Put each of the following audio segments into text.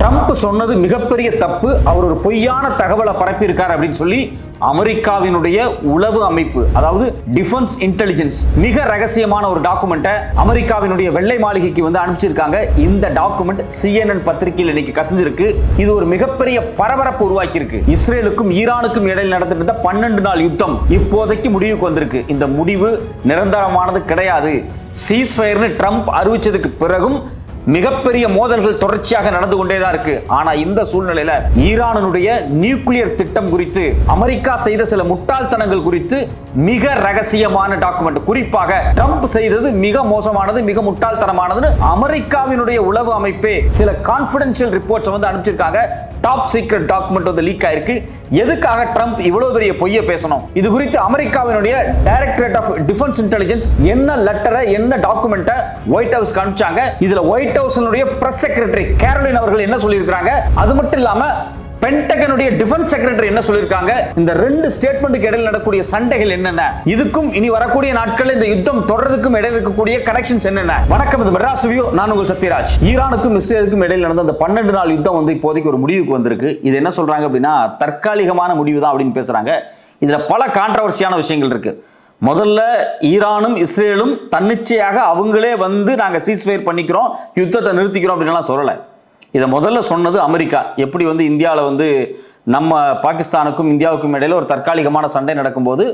Trump சொன்னது மிகப்பெரிய தப்பு. அவர் ஒரு பொய்யான தகவலை பரப்பியிருக்கார் அப்படின்னு சொல்லி அமெரிக்காவினுடைய உளவு அமைப்பு அதாவது டிஃபென்ஸ் இன்டெலிஜென்ஸ் மிக ரகசியமான ஒரு டாக்குமெண்ட்டை அமெரிக்காவினுடைய வெள்ளை மாளிகைக்கு வந்து அனுப்பிச்சிருக்காங்க. இந்த டாக்குமெண்ட் சிஎன்என் பத்திரிகையில் இன்னைக்கு கசிஞ்சிருக்கு. இது ஒரு மிகப்பெரிய பரபரப்பு உருவாக்கியிருக்கு. இஸ்ரேலுக்கும் ஈரானுக்கும் இடையில் நடந்துட்டு இருந்த பன்னெண்டு நாள் யுத்தம் இப்போதைக்கு முடிவுக்கு வந்திருக்கு. இந்த முடிவு நிரந்தரமானது கிடையாது. சீஸ்ஃபயர்னு ட்ரம்ப் அறிவிச்சதுக்கு பிறகும் மிகப்பெரிய மோதல்கள் தொடர்ச்சியாக நடந்து கொண்டேதான் இருக்கு. ஆனா இந்த சூழ்நிலையில ஈரானுடைய நியூக்ளியர் திட்டம் குறித்து அமெரிக்கா செய்த சில முட்டாள்தனங்கள் குறித்து மிக ரகசியமான டாக்குமெண்ட் குறிப்பாக ட்ரம்ப் செய்தது மிக மோசமானது மிக முட்டாள்தனமானதுன்னு அமெரிக்காவினுடைய உளவு அமைப்பே சில கான்பிடன்ஷியல் ரிப்போர்ட்ஸ் வந்து அனுப்பிச்சிருக்காங்க. டாப் சீக்ரெட் டாக்குமெண்ட் வந்து லீக் ஆயிருக்கு. எதுக்காக ட்ரம்ப் இவ்வளவு பெரிய பொய்யை பேசணும்? இது குறித்து அமெரிக்காவினுடைய டைரக்டரேட் ஆஃப் டிஃபென்ஸ் இன்டெலிஜென்ஸ் என்ன லெட்டரை என்ன டாக்குமெண்ட்டை ஒயிட் ஹவுஸ் காமிச்சாங்க இதுல ஒயிட் ஹவுஸ்னுடைய பிரஸ் செக்ரட்டரி கேரோலின் அவர்கள் என்ன சொல்லியிருக்கிறாங்க? அது மட்டும் இல்லாம பென்டகனுடைய டிஃபென்ஸ் செக்ரட்டரி என்ன சொல்லியிருக்காங்க? இந்த ரெண்டு ஸ்டேட்மெண்ட்டுக்கு இடையில் நடக்கக்கூடிய சண்டைகள் என்னென்ன? இதுக்கும் இனி வரக்கூடிய நாட்களில் இந்த யுத்தம் தொடர்றதுக்கும் இடையில் இருக்கக்கூடிய கனெக்ஷன்ஸ் என்னென்ன? வணக்கம் இது மெட்ராஸ் வியூ. நான் உங்கள் சத்யராஜ். ஈரானுக்கும் இஸ்ரேலுக்கும் இடையில் நடந்த அந்த பன்னெண்டு நாள் யுத்தம் வந்து இப்போதைக்கு ஒரு முடிவுக்கு வந்திருக்கு. இது என்ன சொல்றாங்க அப்படின்னா தற்காலிகமான முடிவு தான் அப்படின்னு பேசுறாங்க. இதுல பல கான்ட்ரவர்சியான விஷயங்கள் இருக்கு. முதல்ல ஈரானும் இஸ்ரேலும் தன்னிச்சையாக அவங்களே வந்து நாங்கள் சீஸ்ஃபயர் பண்ணிக்கிறோம் யுத்தத்தை நிறுத்திக்கிறோம் அப்படின்லாம் சொல்லலை. இதை முதல்ல சொன்னது அமெரிக்கா. எப்படி வந்து இந்தியாவில் வந்து நம்ம பாகிஸ்தானுக்கும் இந்தியாவுக்கும் இடையில ஒரு தற்காலிகமான சண்டை நடக்கும்போது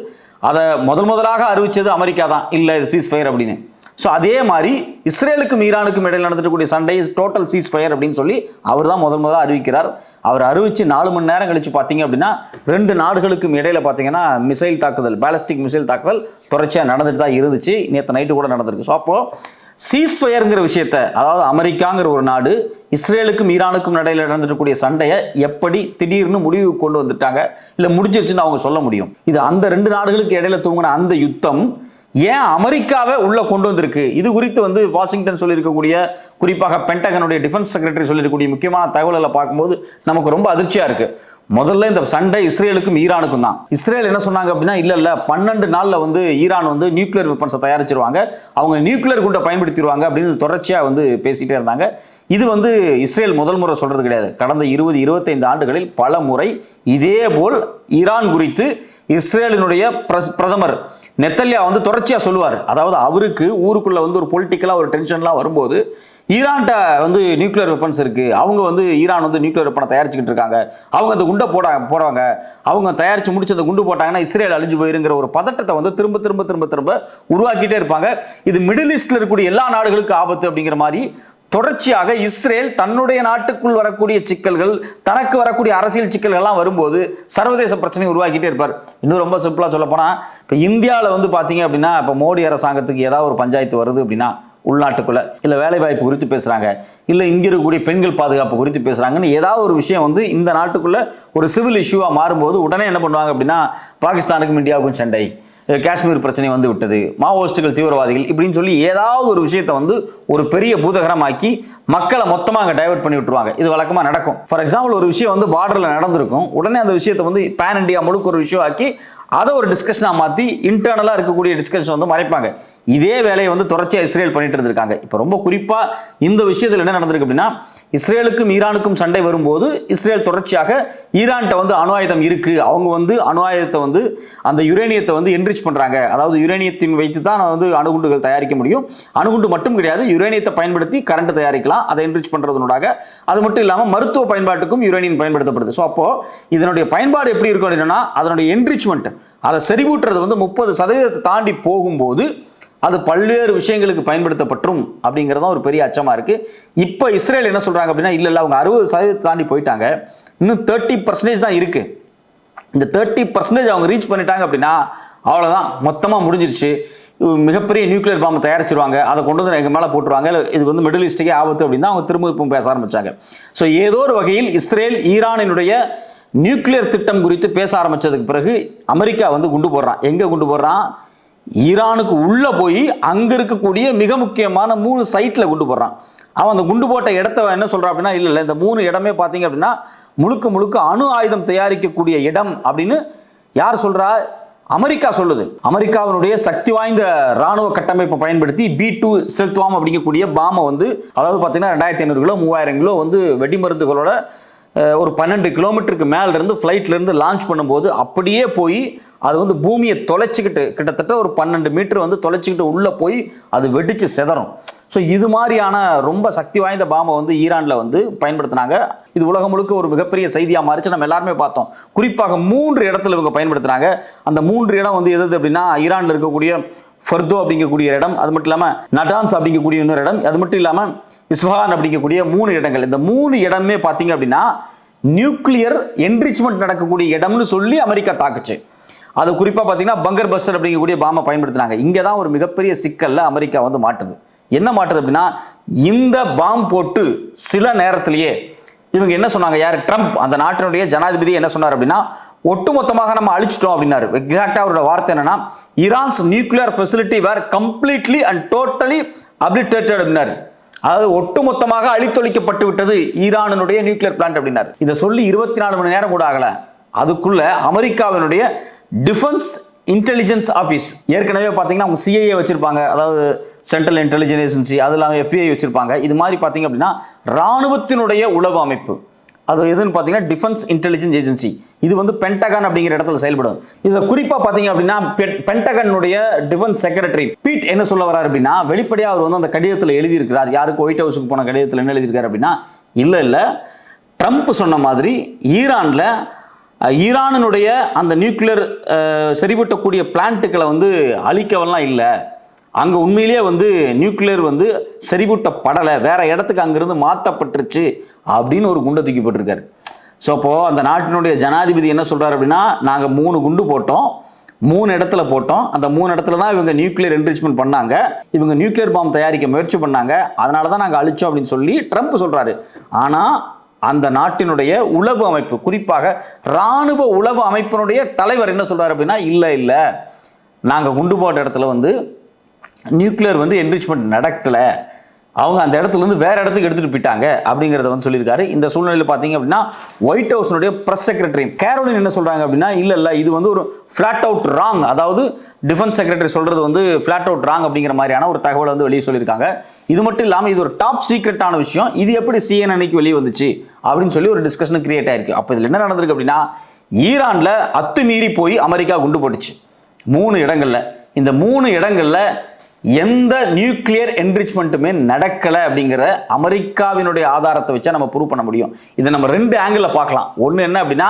அதை முதல் முதலாக அறிவித்தது அமெரிக்கா தான். இல்லை இது சீஸ் ஃபயர் அப்படின்னு. ஸோ அதே மாதிரி இஸ்ரேலுக்கும் ஈரானுக்கும் இடையில் நடந்துட்டுக்கூடிய சண்டை டோட்டல் சீஸ் ஃபயர் அப்படின்னு சொல்லி அவர் தான் முதல் முதலாக அறிவிக்கிறார். அவர் அறிவித்து நாலு மணி நேரம் கழித்து பார்த்தீங்க அப்படின்னா ரெண்டு நாடுகளுக்கும் இடையில பார்த்தீங்கன்னா மிசைல் தாக்குதல் பேலஸ்டிக் மிசைல் தாக்குதல் தொடர்ச்சியாக நடந்துட்டு தான் இருந்துச்சு. நேற்று நைட்டு கூட நடந்திருக்கு. ஸோ அப்போது சீஸ்ஃபயருங்கிற விஷயத்த அதாவது அமெரிக்காங்கிற ஒரு நாடு இஸ்ரேலுக்கும் ஈரானுக்கும் நடையில் நடந்துருக்கக்கூடிய சண்டையை எப்படி திடீர்னு முடிவுக்கு கொண்டு வந்துட்டாங்க இல்லை முடிஞ்சிருச்சுன்னு அவங்க சொல்ல முடியும். இது அந்த ரெண்டு நாடுகளுக்கு இடையில தூங்கின அந்த யுத்தம் ஏன் அமெரிக்காவை உள்ளே கொண்டு வந்திருக்கு? இது குறித்து வந்து வாஷிங்டன் சொல்லியிருக்கக்கூடிய குறிப்பாக பென்டகனுடைய டிஃபென்ஸ் செக்ரட்டரி சொல்லியிருக்கக்கூடிய முக்கியமான தகவல்களை பார்க்கும்போது நமக்கு ரொம்ப அதிர்ச்சியாக இருக்குது முதல்ல இந்த சண்டை இஸ்ரேலுக்கும் ஈரானுக்கும் தான். இஸ்ரேல் என்ன சொன்னாங்க அப்படின்னா இல்லை இல்லை பன்னெண்டு நாளில் வந்து ஈரான் வந்து நியூக்ளியர் வெப்பன்ஸை தயாரிச்சிருவாங்க. அவங்க நியூக்ளியர் குண்டை பயன்படுத்திடுவாங்க அப்படின்னு தொடர்ச்சியாக வந்து பேசிகிட்டே இருந்தாங்க. இது வந்து இஸ்ரேல் முதல் முறை சொல்கிறது கிடையாது. கடந்த இருபது இருபத்தைந்து ஆண்டுகளில் பல முறை இதே போல் ஈரான் குறித்து இஸ்ரேலினுடைய பிரஸ்- பிரதமர் நெத்தல்யா வந்து தொடர்ச்சியாக சொல்லுவார். அதாவது அவருக்கு ஊருக்குள்ளே வந்து ஒரு பொலிட்டிக்கலாக ஒரு டென்ஷன்லாம் வரும்போது ஈரான்கிட்ட வந்து நியூக்ளியர் வெப்பன்ஸ் இருக்குது அவங்க வந்து ஈரான் வந்து நியூக்ளியர் வெப்பனை தயாரிச்சுக்கிட்டு இருக்காங்க. அவங்க அந்த குண்டை போட போடுவாங்க அவங்க தயாரித்து முடிச்சு அந்த குண்டு போட்டாங்கன்னா இஸ்ரேல் அழிஞ்சு போயிருங்கிற ஒரு பதட்டத்தை வந்து திரும்ப திரும்ப திரும்ப திரும்ப உருவாக்கிட்டே இருப்பாங்க. இது மிடில் ஈஸ்டில் இருக்கக்கூடிய எல்லா நாடுகளுக்கும் ஆபத்து அப்படிங்கிற மாதிரி தொடர்ச்சியாக இஸ்ரேல் தன்னுடைய நாட்டுக்குள் வரக்கூடிய சிக்கல்கள் தனக்கு வரக்கூடிய அரசியல் சிக்கல்கள் எல்லாம் வரும்போது சர்வதேச பிரச்சனையை உருவாக்கிட்டே இருப்பார். இன்னும் ரொம்ப சிம்பிளா சொல்ல போனா இப்போ இந்தியாவில் வந்து பாத்தீங்க அப்படின்னா இப்போ மோடி அரசாங்கத்துக்கு ஏதாவது ஒரு பஞ்சாயத்து வருது அப்படின்னா உள்நாட்டுக்குள்ளே இல்லை வேலைவாய்ப்பு குறித்து பேசுகிறாங்க இல்லை இங்கே இருக்கக்கூடிய பெண்கள் பாதுகாப்பு குறித்து பேசுகிறாங்கன்னு ஏதாவது ஒரு விஷயம் வந்து இந்த நாட்டுக்குள்ளே ஒரு சிவில் இஷ்யூவாக மாறும்போது உடனே என்ன பண்ணுவாங்க அப்படின்னா பாகிஸ்தானுக்கும் இந்தியாவுக்கும் சண்டை. காஷ்மீர் பிரச்சனை வந்து விட்டது மாவோயிஸ்டுகள் தீவிரவாதிகள் இப்படின்னு சொல்லி ஏதாவது ஒரு விஷயத்தை வந்து ஒரு பெரிய பூதகரமாக்கி மக்களை மொத்தமாக அங்கே டைவர்ட் பண்ணி விட்டுருவாங்க. இது வழக்கமாக நடக்கும். ஃபார் எக்ஸாம்பிள் ஒரு விஷயம் வந்து பார்டரில் நடந்திருக்கும் உடனே அந்த விஷயத்தை வந்து பேன் இண்டியா முழுக்க ஒரு விஷயம் ஆக்கி அதை ஒரு டிஸ்கஷனாக மாற்றி இன்டர்னலாக இருக்கக்கூடிய டிஸ்கஷன் வந்து மறைப்பாங்க. இதே வேலையை வந்து தொடர்ச்சியாக இஸ்ரேல் பண்ணிட்டு இருந்திருக்காங்க. இப்போ ரொம்ப குறிப்பாக இந்த விஷயத்தில் என்ன நடந்திருக்கு அப்படின்னா இஸ்ரேலுக்கும் ஈரானுக்கும் சண்டை வரும்போது இஸ்ரேல் தொடர்ச்சியாக ஈரான்கிட்ட வந்து அணு ஆயுதம் இருக்குது அவங்க வந்து அணு ஆயுதத்தை வந்து அந்த யுரேனியத்தை வந்து என்ரிச் பண்ணுறாங்க அதாவது யுரேனியத்தின் வைத்து தான் வந்து அணுகுண்டுகள் தயாரிக்க முடியும். அணுகுண்டு மட்டும் கிடையாது யுரேனியத்தை பயன்படுத்தி கரண்ட் தயாரிக்கலாம். அதை என்ரிச் பண்றதுனூடாக. அது மட்டும் இல்லாமல் மருத்துவ பயன்பாட்டுக்கும் யுரேனியம் பயன்படுத்தப்படுது. ஸோ அப்போது இதனுடைய பயன்பாடு எப்படி இருக்கும் அப்படின்னா அதனுடைய என்ரிச்மெண்ட் அதை செறிவூட்டுறது வந்து முப்பது சதவீதத்தை தாண்டி போகும்போது அது பல்வேறு விஷயங்களுக்கு பயன்படுத்தப்பட்டும் அப்படிங்கிறதான் ஒரு பெரிய அச்சமாக இருக்குது இப்போ இஸ்ரேல் என்ன சொல்கிறாங்க அப்படின்னா இல்லை இல்லை அவங்க அறுபது சதவீதத்தை தாண்டி போயிட்டாங்க. இன்னும் தேர்ட்டி பர்சன்டேஜ் தான் இருக்குது இந்த தேர்ட்டி பர்சன்டேஜ் அவங்க ரீச் பண்ணிட்டாங்க அப்படின்னா அவ்வளோதான் மொத்தமாக முடிஞ்சிருச்சு. மிகப்பெரிய நியூக்ளியர் பாம்பை தயாரிச்சிருவாங்க. அதை கொண்டு வந்து எங்கள் மேலே போட்டுருவாங்க. இல்லை இது வந்து மிடில் ஈஸ்ட்டுக்கே ஆபத்து அப்படின்னு தான் அவங்க திரும்ப இப்போ பேச ஆரம்பிச்சாங்க. ஸோ ஏதோ ஒரு வகையில் இஸ்ரேல் ஈரானினுடைய நியூக்ளியர் திட்டம் குறித்து பேச ஆரம்பிச்சதுக்கு பிறகு அமெரிக்கா வந்து குண்டு போடுறான். எங்கே குண்டு போடுறான்? ஈரானுக்கு உள்ளே போய் அங்கே இருக்கக்கூடிய மிக முக்கியமான மூணு சைட்டில் குண்டு போடுறான். அவன் அந்த குண்டு போட்ட இடத்த என்ன சொல்கிறான் அப்படின்னா இல்லை இல்லை இந்த மூணு இடமே பார்த்தீங்க அப்படின்னா முழுக்க முழுக்க அணு ஆயுதம் தயாரிக்கக்கூடிய இடம் அப்படின்னு யார் சொல்கிறா அமெரிக்கா சொல்லுது. அமெரிக்காவினுடைய சக்தி வாய்ந்த ராணுவ கட்டமைப்பை பயன்படுத்தி பி டூ ஸ்டெல்த்வாம் அப்படிங்கக்கூடிய பாமை வந்து அதாவது பார்த்தீங்கன்னா ரெண்டாயிரத்தி ஐநூறு கிலோ மூவாயிரம் கிலோ வந்து வெடிமருந்துகளோட ஒரு பன்னெண்டு கிலோமீட்டருக்கு மேலேருந்து ஃப்ளைட்லேருந்து லான்ச் பண்ணும்போது அப்படியே போய் அது வந்து பூமியை தொலைச்சிக்கிட்டு கிட்டத்தட்ட ஒரு பன்னெண்டு மீட்டர் வந்து தொலைச்சிக்கிட்டு உள்ளே போய் அது வெடித்து செதறும். ஸோ இது மாதிரியான ரொம்ப சக்தி வாய்ந்த பாம்பை வந்து ஈரானில் வந்து பயன்படுத்தினாங்க. இது உலகம் முழுக்க ஒரு மிகப்பெரிய செய்தியாக மாறிச்சு. நம்ம எல்லாருமே பார்த்தோம். குறிப்பாக மூன்று இடத்துல இவங்க பயன்படுத்துனாங்க. அந்த மூன்று இடம் வந்து எது அப்படின்னா ஈரானில் இருக்கக்கூடிய ஃபர்தோ அப்படிங்கக்கூடிய இடம். அது மட்டும் இல்லாமல் நடான்ஸ் அப்படிங்கக்கூடிய இன்னொரு இடம். அது மட்டும் இல்லாமல் இஸ்ஃபஹான் அப்படிங்கக்கூடிய மூணு இடங்கள். இந்த மூணு இடமே பார்த்தீங்க அப்படின்னா நியூக்ளியர் என்ரிச்மெண்ட் நடக்கக்கூடிய இடம்னு சொல்லி அமெரிக்கா தாக்குச்சு. அது குறிப்பாக பார்த்தீங்கன்னா பங்கர் பஸ்டர் அப்படிங்கக்கூடிய பாம்பை பயன்படுத்தினாங்க. இங்கே தான் ஒரு மிகப்பெரிய சிக்கலில் அமெரிக்கா வந்து மாட்டுது. என்ன மாட்டுது அப்படின்னா இந்த பாம் போட்டு சில நேரத்திலேயே இவங்க என்ன சொன்னாங்க? யார்? ட்ரம்ப் அந்த நாட்டினுடைய ஜனாதிபதி என்ன சொன்னார் அப்படின்னா ஒட்டுமொத்தமாக நம்ம அழிச்சிட்டோம் அப்படின்னாரு. எக்ஸாக்டா அவரோட வார்த்தை என்னன்னா Iran's nuclear facility were completely and totally obliterated அப்படின்னாரு. அதாவது ஒட்டுமொத்தமாக அழித்தொழிக்கப்பட்டு விட்டது ஈரானுடைய நியூக்ளியர் பிளான்ட் அப்படின்னார். இதை சொல்லி இருபத்தி நாலு மணி நேரம் கூட ஆகல. அதுக்குள்ள அமெரிக்காவினுடைய டிஃபென்ஸ் இன்டெலிஜென்ஸ் ஆஃபீஸ் ஏற்கனவே பார்த்தீங்கன்னா அவங்க சிஐஏ வச்சிருப்பாங்க. அதாவது சென்ட்ரல் இன்டெலிஜென்ஸ் ஏஜென்சி அது இல்லாமல் எஃப்ஐ வச்சிருப்பாங்க. இது மாதிரி பார்த்தீங்க அப்படின்னா ராணுவத்தினுடைய உளவு அமைப்பு. அது எதுன்னு பார்த்தீங்கன்னா டிஃபென்ஸ் இன்டெலிஜென்ஸ் ஏஜென்சி இது வந்து பென்டகன் அப்படிங்கிற இடத்துல செயல்படும். இதில் குறிப்பாக பார்த்தீங்க அப்படின்னா பென்டகனுடைய டிஃபென்ஸ் செக்ரட்டரி பீட் என்ன சொல்ல வரார் அப்படின்னா வெளிப்படையாக அவர் வந்து அந்த கடிதத்தில் எழுதியிருக்கிறார். யாருக்கு? ஒயிட் ஹவுஸுக்கு போன கடிதத்தில் என்ன எழுதியிருக்காரு அப்படின்னா இல்லை இல்லை ட்ரம்ப் சொன்ன மாதிரி ஈரானில் ஈரானினுடைய அந்த நியூக்ளியர் செறிவூட்டக்கூடிய பிளான்ட்டுகளை வந்து அழிக்கவெல்லாம் இல்லை. அங்கே உண்மையிலேயே வந்து நியூக்ளியர் வந்து செறிவூட்டப்படலை. வேற இடத்துக்கு அங்கேருந்து மாற்றப்பட்டுருச்சு அப்படின்னு ஒரு குண்டை தூக்கிப்பட்டிருக்காரு ஸோ அப்போது அந்த நாட்டினுடைய ஜனாதிபதி என்ன சொல்கிறார் அப்படின்னா நாங்கள் மூணு குண்டு போட்டோம். மூணு இடத்துல போட்டோம். அந்த மூணு இடத்துல தான் இவங்க நியூக்ளியர் என்ரிச்மெண்ட் பண்ணாங்க. இவங்க நியூக்ளியர் பாம் தயாரிக்க முயற்சி பண்ணாங்க. அதனால தான் நாங்கள் அழிச்சோம் அப்படின்னு சொல்லி ட்ரம்ப் சொல்கிறாரு ஆனால் அந்த நாட்டினுடைய உளவு அமைப்பு குறிப்பாக ராணுவ உளவு அமைப்பினுடைய தலைவர் என்ன சொல்கிறார் அப்படின்னா இல்லை இல்லை. நாங்கள் குண்டு போட்ட இடத்துல வந்து நியூக்ளியர் வந்து என்ரிச்மெண்ட் நடக்கலை. அவங்க அந்த இடத்துலேருந்து வேறு இடத்துக்கு எடுத்துகிட்டு போயிட்டாங்க அப்படிங்கிறத வந்து சொல்லியிருக்காரு. இந்த சூழ்நிலையில் பார்த்தீங்க அப்படின்னா ஒயிட் ஹவுஸ்னுடைய ப்ரெஸ் செக்ரட்டரி கேரோலின் என்ன சொல்கிறாங்க அப்படின்னா இல்லை இல்லை இது வந்து ஒரு ஃப்ளாட் அவுட் ராங் அதாவது டிஃபென்ஸ் செக்ரட்டரி சொல்கிறது வந்து ஃப்ளாட் அவுட் ராங் அப்படிங்கிற மாதிரியான ஒரு தகவலை வந்து வெளியே சொல்லியிருக்காங்க. இது மட்டும் இல்லாமல் இது ஒரு டாப் சீக்ரெட்டான விஷயம். இது எப்படி சிஎன்என்ஐக்கு வெளியே வந்துச்சு அப்படின்னு சொல்லி ஒரு டிஸ்கஷன் கிரியேட் ஆயிருக்கு. அப்போ இதில் என்ன நடந்திருக்கு அப்படின்னா ஈரானில் அத்துமீறி போய் அமெரிக்கா குண்டு போட்டுச்சு. மூணு இடங்களில். இந்த மூணு இடங்களில் எந்த நியூக்ளியர் என்ரிச்மெண்ட்டுமே நடக்கலை அப்படிங்கிற அமெரிக்காவினுடைய ஆதாரத்தை வச்சா நம்ம ப்ரூவ் பண்ண முடியும். இதை நம்ம ரெண்டு ஆங்கிளில் பார்க்கலாம். ஒன்று என்ன அப்படின்னா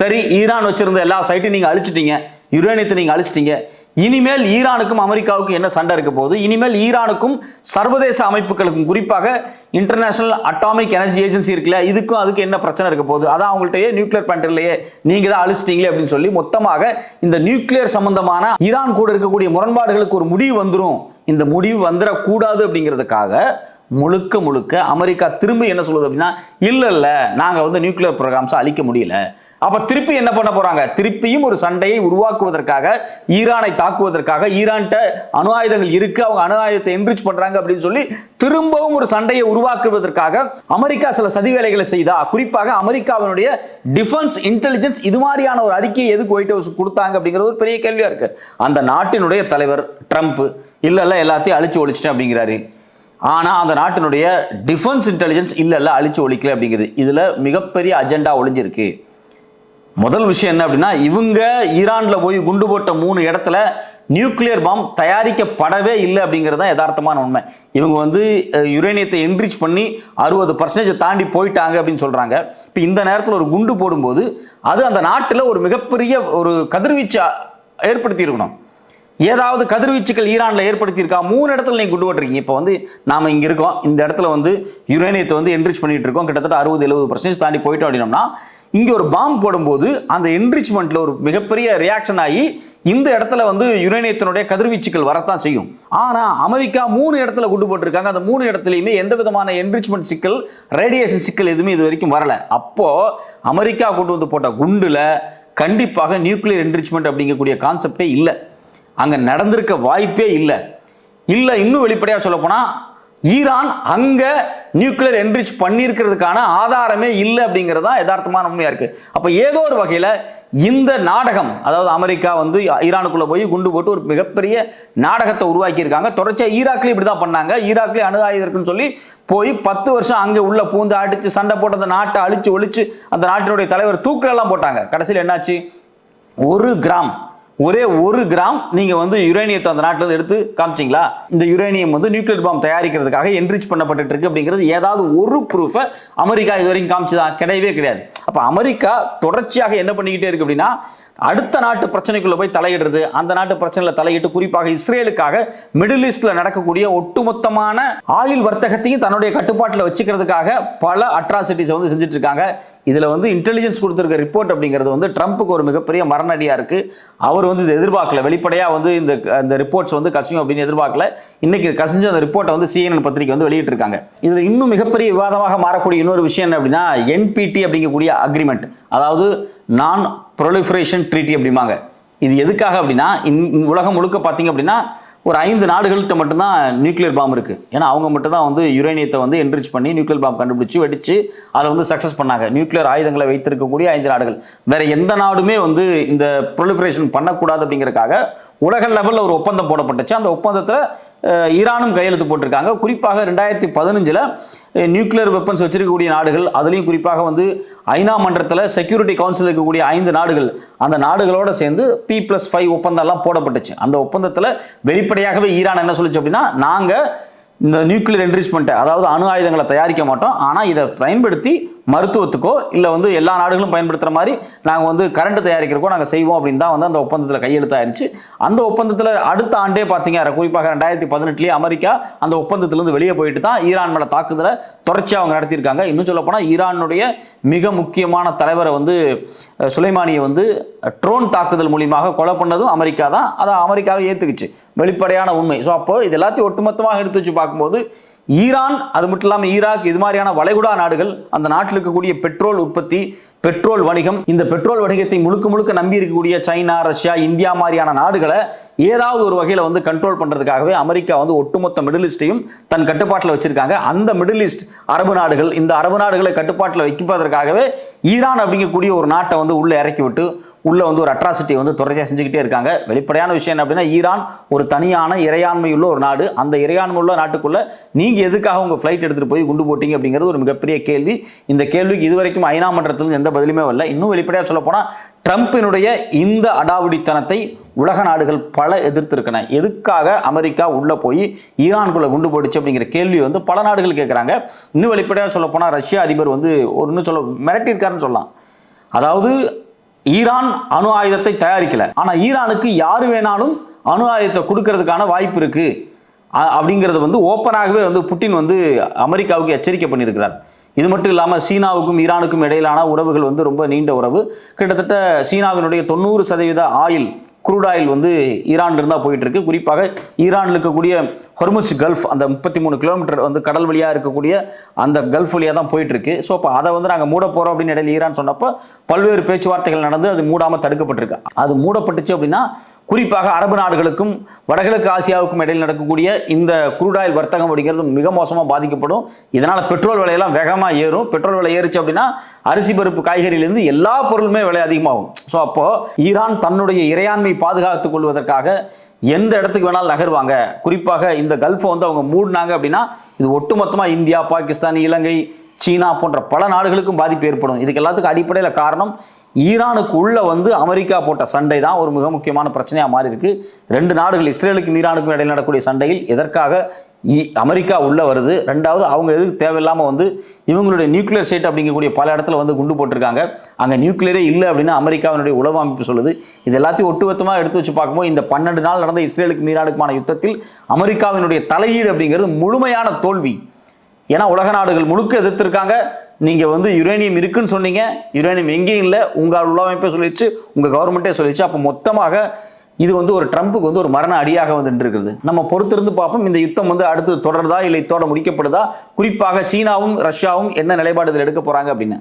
சரி ஈரான் வச்சிருந்த எல்லா சைட்டையும் நீங்கள் அழிச்சிட்டீங்க. யுரேனியத்தை நீங்கள் அழிச்சிட்டீங்க. இனிமேல் ஈரானுக்கும் அமெரிக்காவுக்கும் என்ன சண்டை இருக்க போகுது? இனிமேல் ஈரானுக்கும் சர்வதேச அமைப்புகளுக்கும் குறிப்பாக இன்டர்நேஷனல் அட்டாமிக் எனர்ஜி ஏஜென்சி இருக்குல்ல இதுக்கும் அதுக்கு என்ன பிரச்சனை இருக்க போகுது? அதான் அவங்கள்ட்டயே நியூக்ளியர் பிளான்ட் நீங்கள் தான் அழிச்சிட்டீங்களே அப்படின்னு சொல்லி மொத்தமாக இந்த நியூக்ளியர் சம்பந்தமான ஈரான் கூட இருக்கக்கூடிய முரண்பாடுகளுக்கு ஒரு முடிவு வந்துடும் இந்த முடிவு வந்துடக்கூடாது அப்படிங்கிறதுக்காக முழுக்க முழுக்க அமெரிக்கா திரும்பி என்ன சொல்லுது அப்படின்னா இல்லை இல்லை நாங்கள் வந்து நியூக்ளியர் ப்ரோக்ராம்ஸை அழிக்க முடியல. அப்போ திருப்பி என்ன பண்ண போகிறாங்க திருப்பியும் ஒரு சண்டையை உருவாக்குவதற்காக ஈரானை தாக்குவதற்காக ஈரான்கிட்ட அணு ஆயுதங்கள் இருக்குது அவங்க அணு ஆயுதத்தை என்ரிச் பண்ணுறாங்க அப்படின்னு சொல்லி திரும்பவும் ஒரு சண்டையை உருவாக்குவதற்காக அமெரிக்கா சில சதி வேலைகளை செய்தா. குறிப்பாக அமெரிக்காவினுடைய டிஃபென்ஸ் இன்டெலிஜென்ஸ் இது மாதிரியான ஒரு அறிக்கையை எதுக்கு ஒயிட் ஹவுஸ் கொடுத்தாங்க அப்படிங்கிறது ஒரு பெரிய கேள்வியாக இருக்குது அந்த நாட்டினுடைய தலைவர் ட்ரம்ப் இல்லை எல்லாத்தையும் அழிச்சு ஒழிச்சிட்டேன் அப்படிங்கிறாரு. ஆனால் அந்த நாட்டினுடைய டிஃபென்ஸ் இன்டெலிஜென்ஸ் இல்லைல்ல அழிச்சு ஒழிக்கல அப்படிங்கிறது இதில் மிகப்பெரிய அஜெண்டா ஒழிஞ்சிருக்கு முதல் விஷயம் என்ன அப்படின்னா இவங்க ஈரானில் போய் குண்டு போட்ட மூணு இடத்துல நியூக்ளியர் பாம் தயாரிக்கப்படவே இல்லை அப்படிங்கிறது தான் யதார்த்தமான உண்மை. இவங்க வந்து யுரேனியத்தை என்ரிச் பண்ணி அறுபது பர்சன்டேஜை தாண்டி போயிட்டாங்க அப்படின்னு சொல்கிறாங்க இப்போ இந்த நேரத்தில் ஒரு குண்டு போடும்போது அது அந்த நாட்டில் ஒரு மிகப்பெரிய ஒரு கதிர்வீச்சு ஏற்படுத்தி இருக்கணும் ஏதாவது கதிர்வீச்சுகள் ஈரானில் ஏற்படுத்தியிருக்கா? மூணு இடத்துல நீங்கள் குண்டு போட்டிருக்கீங்க இப்போ வந்து நாம் இங்கே இருக்கோம். இந்த இடத்துல வந்து யுரேனியத்தை வந்து என்ரிச் பண்ணிட்டு இருக்கோம். கிட்டத்தட்ட அறுபது எழுபது பர்சன்டேஜ் தாண்டி போயிட்டோம் அப்படின்னோம்னா இங்கே ஒரு பாம்பு போடும்போது அந்த என்ரிச்மெண்ட்டில் ஒரு மிகப்பெரிய ரியாக்ஷன் ஆகி இந்த இடத்துல வந்து யுரேனியத்தினுடைய கதிர்வீச்சுகள் வரத்தான் செய்யும். ஆனால் அமெரிக்கா மூணு இடத்துல குண்டு போட்டிருக்காங்க. அந்த மூணு இடத்துலையுமே எந்த விதமான என்ரிச்மெண்ட் சிக்கல் ரேடியேஷன் சிக்கல் எதுவுமே இது வரைக்கும் வரல. அப்போது அமெரிக்கா கொண்டு வந்து போட்ட குண்டில் கண்டிப்பாக நியூக்ளியர் என்ரிச்மெண்ட் அப்படிங்கக்கூடிய கான்செப்டே இல்லை. அங்கே நடந்திருக்க வாய்ப்பே இல்லை. இல்லை இன்னும் வெளிப்படையாக சொல்லப்போனால் ஈரான் அங்கே நியூக்ளியர் என்ரிச் பண்ணியிருக்கிறதுக்கான ஆதாரமே இல்லை அப்படிங்கிறது தான் யதார்த்தமான உண்மையாக இருக்குது அப்போ ஏதோ ஒரு வகையில் இந்த நாடகம் அதாவது அமெரிக்கா வந்து ஈரானுக்குள்ளே போய் குண்டு போட்டு ஒரு மிகப்பெரிய நாடகத்தை உருவாக்கியிருக்காங்க. தொடர்ச்சியாக ஈராக்லேயும் இப்படி தான் பண்ணாங்க. ஈராக்லேயே அணு இருக்குன்னு சொல்லி போய் பத்து வருஷம் அங்கே உள்ள பூந்து அடித்து சண்டை போட்டு அந்த நாட்டை அழிச்சு ஒழிச்சு அந்த நாட்டினுடைய தலைவர் தூக்கிலெல்லாம் போட்டாங்க. கடைசியில் என்னாச்சு? ஒரு கிராம். ஒரே ஒரு கிராம் நீங்க வந்து யுரேனியத்தை அந்த நாட்டில் எடுத்து காமிச்சிங்களா? இந்த யுரேனியம் வந்து நியூக்ளியர் பாம் தயாரிக்கிறதுக்காக என்ரிச் பண்ணப்பட்டு இருக்கு அப்படிங்கிறது ஏதாவது ஒரு ப்ரூஃபை அமெரிக்கா இது வரைக்கும் காமிச்சுதா? கிடையவே கிடையாது. அப்போ அமெரிக்கா தொடர்ச்சியாக என்ன பண்ணிக்கிட்டே இருக்கு அப்படின்னா அடுத்த நாட்டு பிரச்சனைக்குள்ள போய் தலையிடுறது அந்த நாட்டு பிரச்சனையில தலையிட்டு குறிப்பாக இஸ்ரேலுக்காக மிடில் ஈஸ்ட்ல நடக்கக்கூடிய ஒட்டுமொத்தமான ஆயுள் வர்த்தகத்தையும் தன்னுடைய கட்டுப்பாட்டில் வச்சுக்கிறதுக்காக பல அட்ராசிட்டிஸை வந்து செஞ்சுட்டு இருக்காங்க இதுல வந்து இன்டெலிஜென்ஸ் கொடுத்துருக்க ரிப்போர்ட் அப்படிங்கிறது வந்து ட்ரம்ப்புக்கு ஒரு மிகப்பெரிய மரணடியா இருக்கு. அவர் வந்து இது எதிர்பார்க்கல. வெளிப்படையாக வந்து இந்த அந்த ரிப்போர்ட்ஸ் வந்து கசியும் அப்படின்னு எதிர்பார்க்கல. இன்னைக்கு கசிஞ்ச அந்த ரிப்போர்ட்டை வந்து சிஎன்என் பத்திரிகை வந்து வெளியிட்டிருக்காங்க. இதில் இன்னும் மிகப்பெரிய விவாதமாக மாறக்கூடிய இன்னொரு விஷயம் என்ன அப்படின்னா என்பிடி அப்படிங்கக்கூடிய அக்ரிமெண்ட் அதாவது நான் ப்ரொலிஃபரேஷன் ட்ரீட்டி அப்படிம்பாங்க. இது எதுக்காக அப்படின்னா இன் உலகம் முழுக்க பார்த்தீங்க அப்படின்னா ஒரு ஐந்து நாடுகள்கிட்ட மட்டும்தான் நியூக்ளியர் பாம் இருக்கு. ஏன்னா அவங்க மட்டும் தான் வந்து யுரேனியத்தை வந்து என்ரிச் பண்ணி நியூக்ளியர் பாம் கண்டுபிடிச்சு வெடிச்சு அதை வந்து சக்ஸஸ் பண்ணாங்க. நியூக்ளியர் ஆயுதங்களை வைத்திருக்கக்கூடிய ஐந்து நாடுகள். வேற எந்த நாடுமே வந்து இந்த ப்ரொலிஃபரேஷன் பண்ணக்கூடாது அப்படிங்கிறக்காக உலக லெவலில் ஒரு ஒப்பந்தம் போடப்பட்டுச்சு. அந்த ஒப்பந்தத்தில் ஈரானும் கையெழுத்து போட்டிருக்காங்க. குறிப்பாக ரெண்டாயிரத்தி பதினஞ்சில் நியூக்ளியர் வெப்பன்ஸ் வச்சிருக்கக்கூடிய நாடுகள் அதுலேயும் குறிப்பாக வந்து ஐநா மன்றத்தில் செக்யூரிட்டி கவுன்சில் இருக்கக்கூடிய ஐந்து நாடுகள் அந்த நாடுகளோடு சேர்ந்து பி ப்ளஸ் ஃபைவ் ஒப்பந்தம்லாம் போடப்பட்டுச்சு. அந்த ஒப்பந்தத்தில் வெளிப்படையாகவே ஈரான் என்ன சொல்லுச்சு அப்படின்னா நாங்கள் இந்த நியூக்ளியர் என்ரிச்மெண்ட்டை அதாவது அணு ஆயுதங்களை தயாரிக்க மாட்டோம். ஆனால் இதை பயன்படுத்தி மருத்துவத்துக்கோ இல்லை வந்து எல்லா நாடுகளும் பயன்படுத்துகிற மாதிரி நாங்கள் வந்து கரண்ட் தயாரிக்கிறக்கோ நாங்கள் செய்வோம் அப்படின்னு தான் வந்து அந்த ஒப்பந்தத்தில் கையெழுத்தாயிருச்சு. அந்த ஒப்பந்தத்தில் அடுத்த ஆண்டே பார்த்தீங்க குறிப்பாக ரெண்டாயிரத்தி பதினெட்டுலேயே அமெரிக்கா அந்த ஒப்பந்தத்திலேருந்து வெளியே போயிட்டு தான் ஈரான் மேலே தாக்குதலை தொடர்ச்சியாக அவங்க நடத்தியிருக்காங்க. இன்னும் சொல்லப்போனால் ஈரானுடைய மிக முக்கியமான தலைவரை வந்து சுலைமானியை வந்து ட்ரோன் தாக்குதல் மூலியமாக கொலை பண்ணதும் அமெரிக்கா தான். அதை அமெரிக்காவை ஏற்றுக்குச்சு வெளிப்படையான உண்மை. ஸோ அப்போ இது எல்லாத்தையும் ஒட்டுமொத்தமாக எடுத்து வச்சு பார்க்கும்போது ஈரான் அது மட்டும் இல்லாமல் ஈராக் இது மாதிரியான வளைகுடா நாடுகள் அந்த நாட்டில் இருக்கக்கூடிய பெட்ரோல் உற்பத்தி பெட்ரோல் வணிகம் இந்த பெட்ரோல் வணிகத்தை முழுக்க முழுக்க நம்பி இருக்கக்கூடிய சைனா ரஷ்யா இந்தியா மாதிரியான நாடுகளை ஏதாவது ஒரு வகையில் வந்து கண்ட்ரோல் பண்ணுறதுக்காகவே அமெரிக்கா வந்து ஒட்டுமொத்த மிடில் ஈஸ்டையும் தன் கட்டுப்பாட்டில் வச்சிருக்காங்க. அந்த மிடில் ஈஸ்ட் அரபு நாடுகள் இந்த அரபு நாடுகளை கட்டுப்பாட்டில் வைப்பதற்காகவே ஈரான் அப்படிங்கக்கூடிய ஒரு நாட்டை வந்து உள்ளே இறக்கி விட்டு உள்ளே வந்து ஒரு அட்ராசிட்டி வந்து தொடர்ச்சியாக செஞ்சுக்கிட்டே இருக்காங்க. வெளிப்படையான விஷயம் என்ன அப்படின்னா ஈரான் ஒரு தனியான இறையாண்மை உள்ள ஒரு நாடு. அந்த இறையாண்மை உள்ள நீங்கள் நீங்கள் எதுக்காக உங்கள் ஃப்ளைட் எடுத்துகிட்டு போய் குண்டு போட்டிங்க அப்படிங்கிறது ஒரு மிகப்பெரிய கேள்வி. இந்த கேள்விக்கு இதுவரைக்கும் ஐநா மன்றத்திலிருந்து எந்த பதிலுமே வரல. இன்னும் வெளிப்படையாக சொல்ல ட்ரம்ப்பினுடைய இந்த அடாவடித்தனத்தை உலக நாடுகள் பல எதிர்த்திருக்கன எதுக்காக அமெரிக்கா உள்ளே போய் ஈரான்குள்ளே குண்டு போட்டுச்சு அப்படிங்கிற கேள்வி வந்து பல நாடுகள் கேட்குறாங்க இன்னும் வெளிப்படையாக சொல்ல ரஷ்யா ரஷ்ய அதிபர் வந்து ஒரு இன்னும் சொல்ல மிரட்டியிருக்காருன்னு சொல்லலாம். அதாவது ஈரான் அணு ஆயுதத்தை தயாரிக்கல. ஆனால் ஈரானுக்கு யார் வேணாலும் அணு ஆயுதத்தை கொடுக்கறதுக்கான வாய்ப்பு இருக்குது அப்படிங்கிறது வந்து ஓப்பனாகவே வந்து புட்டின் வந்து அமெரிக்காவுக்கு எச்சரிக்கை பண்ணியிருக்கிறார். இது மட்டும் இல்லாமல் சீனாவுக்கும் ஈரானுக்கும் இடையிலான உறவுகள் வந்து ரொம்ப நீண்ட உறவு. கிட்டத்தட்ட சீனாவினுடைய தொண்ணூறு சதவீத ஆயில் குரூட் ஆயில் வந்து ஈரான்ல இருந்தால் போயிட்டு இருக்கு குறிப்பாக ஈரான்ல இருக்கக்கூடிய ஹொர்முஸ் கல்ஃப் அந்த முப்பத்தி மூணு கிலோமீட்டர் வந்து கடல் வழியாக இருக்கக்கூடிய அந்த கல்ஃப் வழியாக தான் போயிட்டு இருக்கு ஸோ அப்போ அதை வந்து நாங்கள் மூட போகிறோம் அப்படின்னு இடையில ஈரான் சொன்னப்போ பல்வேறு பேச்சுவார்த்தைகள் நடந்து அது மூடாமல் தடுக்கப்பட்டிருக்கு. அது மூடப்பட்டுச்சு அப்படின்னா குறிப்பாக அரபு நாடுகளுக்கும் வடகிழக்கு ஆசியாவுக்கும் இடையில் நடக்கக்கூடிய இந்த குரூடாயில் வர்த்தகம் அப்படிங்கிறது மிக மோசமாக பாதிக்கப்படும். இதனால் பெட்ரோல் விலையெல்லாம் வேகமாக ஏறும். பெட்ரோல் விலை ஏறுச்சு அப்படின்னா அரிசி பருப்பு காய்கறியிலேருந்து எல்லா பொருளுமே விலை அதிகமாகும். ஸோ அப்போது ஈரான் தன்னுடைய இறையாண்மை பாதுகாத்துக் கொள்வதற்காக எந்த இடத்துக்கு வேணாலும் நகர்வாங்க. குறிப்பாக இந்த கல்ஃபை வந்து அவங்க மூடினாங்க அப்படின்னா இது ஒட்டுமொத்தமாக இந்தியா பாகிஸ்தான் இலங்கை சீனா போன்ற பல நாடுகளுக்கும் பாதிப்பு ஏற்படும். இதுக்கு எல்லாத்துக்கும் அடிப்படையில் காரணம் ஈரானுக்கு உள்ள வந்து அமெரிக்கா போட்ட சண்டை தான் ஒரு மிக முக்கியமான பிரச்சனையாக மாறி இருக்கு ரெண்டு நாடுகள் இஸ்ரேலுக்கும் ஈரானுக்கும் இடையில் நடக்கக்கூடிய சண்டையில் எதற்காக இ- அமெரிக்கா உள்ள வருது? ரெண்டாவது அவங்க எதுக்கு தேவையில்லாமல் வந்து இவங்களுடைய நியூக்ளியர் சைட் அப்படிங்கக்கூடிய பல இடத்துல வந்து குண்டு போட்டிருக்காங்க. அங்கே நியூக்ளியரே இல்லை அப்படின்னா அமெரிக்காவினுடைய உளவு அமைப்பு சொல்லுது. இது எல்லாத்தையும் ஒட்டுமொத்தமாக எடுத்து வச்சு பார்க்கும்போது இந்த பன்னெண்டு நாள் நடந்த இஸ்ரேலுக்கு ஈரானுக்குமான யுத்தத்தில் அமெரிக்காவினுடைய தலையீடு அப்படிங்கிறது முழுமையான தோல்வி. ஏன்னா உலக நாடுகள் முழுக்க எதிர்த்திருக்காங்க. நீங்கள் வந்து யுரேனியம் இருக்குன்னு சொன்னீங்க. யுரேனியம் எங்கேயும் இல்லை. உங்கள் உள்ளமைப்பே சொல்லிடுச்சு. உங்கள் கவர்மெண்ட்டே சொல்லிடுச்சு. அப்போ மொத்தமாக இது வந்து ஒரு ட்ரம்ப்புக்கு வந்து ஒரு மரண அடியாக வந்துட்டு இருக்குது. நம்ம பொறுத்திருந்து பார்ப்போம். இந்த யுத்தம் வந்து அடுத்து தொடருதா? இல்லை இத்தோட முடிக்கப்படுதா? குறிப்பாக சீனாவும் ரஷ்யாவும் என்ன நிலைப்பாடு இதில் எடுக்க போகிறாங்க அப்படின்னு.